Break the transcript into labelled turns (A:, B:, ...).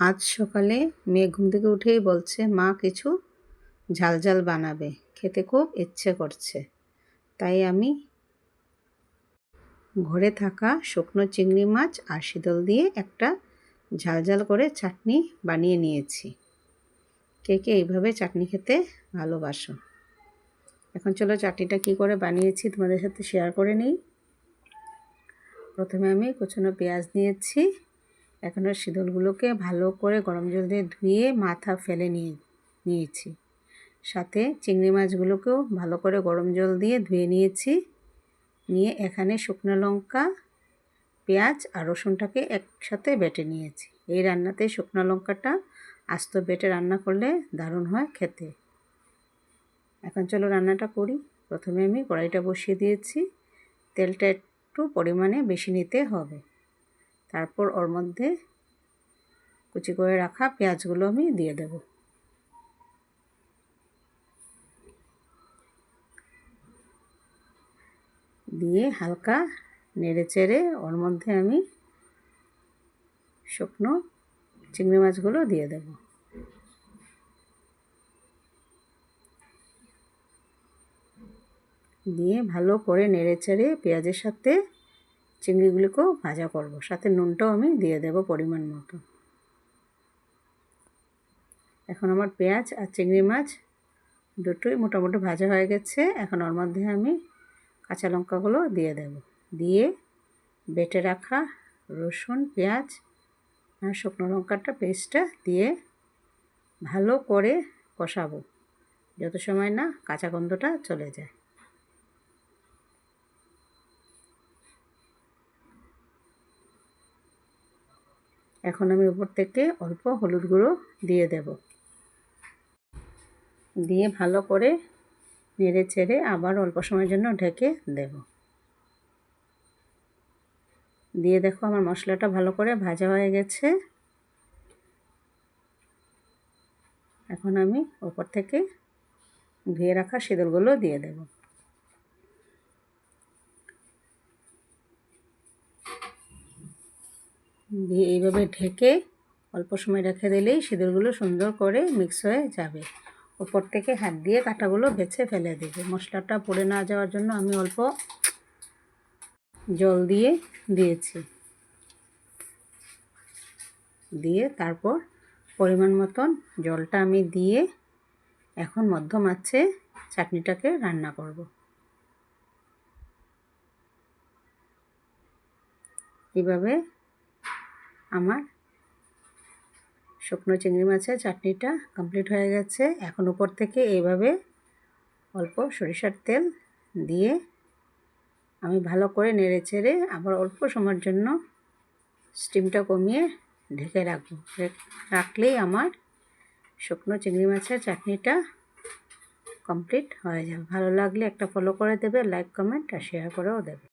A: আজ সকালে মেয়ে ঘুম থেকে উঠেই বলছে, মা, কিছু ঝাল ঝাল বানাবে। খেতে খুব ইচ্ছে করছে। তাই আমি ঘরে থাকা শুকনো চিংড়ি মাছ আর শীতল দিয়ে একটা ঝাল ঝাল করে চাটনি বানিয়ে নিয়েছি। কে কে এইভাবে চাটনি খেতে ভালোবাসো? এখন চলো চাটনিটা কি করে বানিয়েছি তোমাদের সাথে শেয়ার করে নিই। প্রথমে আমি কুচনো পেঁয়াজ নিয়েছি। এখন ওই শীতলগুলোকে ভালো করে গরম জল দিয়ে ধুয়ে মাথা ফেলে নিয়ে, নিয়েছি। সাথে চিংড়ি মাছগুলোকেও ভালো করে গরম জল দিয়ে ধুয়ে নিয়েছি। নিয়ে এখানে শুকনো লঙ্কা, পেঁয়াজ আর রসুনটাকে একসাথে বেটে নিয়েছি। এই রান্নাতে শুকনো লঙ্কাটা আস্ত বেটে রান্না করলে দারুণ হয় খেতে। এখন চলো রান্নাটা করি। প্রথমে আমি কড়াইটা বসিয়ে দিয়েছি। তেলটা একটু পরিমাণে বেশি নিতে হবে। তারপর ওর মধ্যে কুচি করে রাখা পেঁয়াজগুলো আমি দিয়ে দেব। দিয়ে হালকা নেড়ে চেড়ে ওর মধ্যে আমি শুকনো চিংড়ি মাছগুলো দিয়ে দেব। দিয়ে ভালো করে নেড়ে চেড়ে পেঁয়াজের সাথে চিংড়িগুলিকেও ভাজা করব। সাথে নুনটাও আমি দিয়ে দেব পরিমাণ মতো। এখন আমার পেঁয়াজ আর চিংড়ি মাছ দুটোই মোটামুটি ভাজা হয়ে গেছে। এখন ওর মধ্যে আমি কাঁচা লঙ্কাগুলো দিয়ে দেব। দিয়ে বেটে রাখা রসুন, পেঁয়াজ আর শুকনো লঙ্কাটা পেস্টটা দিয়ে ভালো করে কষাবো। যত সময় না কাঁচা গন্ধটা চলে যায়। এখন আমি উপর থেকে অল্প হলুদ গুঁড়ো দিয়ে দেব। দিয়ে ভালো করে নেড়ে ছেড়ে আবার অল্প সময়ের জন্য ঢেকে দেব। দিয়ে দেখো আমার মশলাটা ভালো করে ভাজা হয়ে গেছে। এখন আমি ওপর থেকে ধুয়ে রাখা শীতলগুলো দিয়ে দেবো। দিয়ে এইভাবে ঢেকে অল্প সময় রেখে দিলেই সিঁদুরগুলো সুন্দর করে মিক্স হয়ে যাবে। ওপর থেকে হাত দিয়ে কাঁটাগুলো বেছে ফেলে দেবে। মশলাটা পড়ে না যাওয়ার জন্য আমি অল্প জল দিয়ে দিয়েছি। দিয়ে তারপর পরিমাণ মতন জলটা আমি দিয়ে এখন মধ্যম আছে চাটনিটাকে রান্না করব। এভাবে আমার শুকনো চিংড়ি মাছের চাটনিটা কমপ্লিট হয়ে গেছে। এখন উপর থেকে এইভাবে অল্প সরিষার তেল দিয়ে আমি ভালো করে নেড়ে চেড়ে আবার অল্প সময়ের জন্য স্টিমটা কমিয়ে ঢেকে রাখব। রাখলেই আমার শুকনো চিংড়ি মাছের চাটনিটা কমপ্লিট হয়ে যাবে। ভালো লাগলে একটা ফলো করে দেবে লাইক কমেন্ট আর শেয়ার করেও দেবে।